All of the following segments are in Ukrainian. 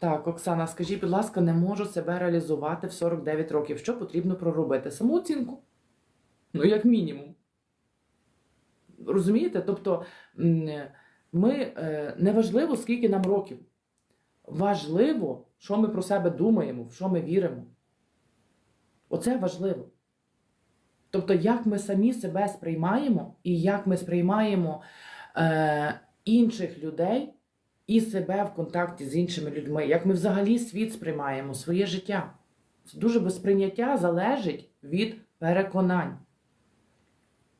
Так, Оксана, скажіть, будь ласка, не можу себе реалізувати в 49 років. Що потрібно проробити? Самооцінку. Ну, як мінімум. Розумієте? Тобто, ми е, неважливо, скільки нам років. Важливо, що ми про себе думаємо, в що ми віримо. Оце важливо. Тобто, як ми самі себе сприймаємо і як ми сприймаємо е, інших людей і себе в контакті з іншими людьми, як ми взагалі світ сприймаємо, своє життя. Дуже без сприйняття залежить від переконань.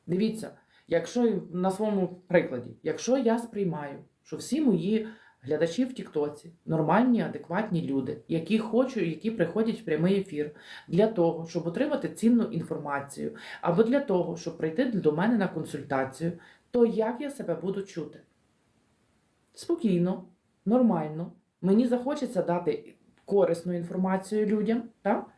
Дивіться, якщо на своєму прикладі, якщо я сприймаю, що всі мої глядачі в Тіктоці нормальні, адекватні люди, які хочуть, які приходять в прямий ефір для того, щоб отримати цінну інформацію, або для того, щоб прийти до мене на консультацію, то як я себе буду чути? Спокійно, нормально. Мені захочеться дати корисну інформацію людям, так?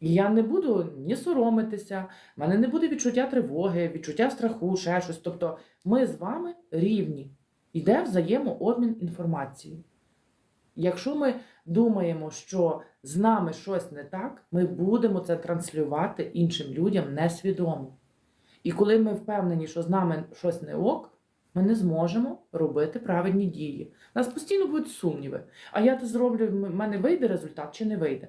І я не буду ні соромитися, в мене не буде відчуття тривоги, відчуття страху, ще щось. Тобто ми з вами рівні. Йде взаємообмін інформацією. Якщо ми думаємо, що з нами щось не так, ми будемо це транслювати іншим людям несвідомо. І коли ми впевнені, що з нами щось не ок, ми не зможемо робити правильні дії. У нас постійно будуть сумніви. А я то зроблю, в мене вийде результат чи не вийде.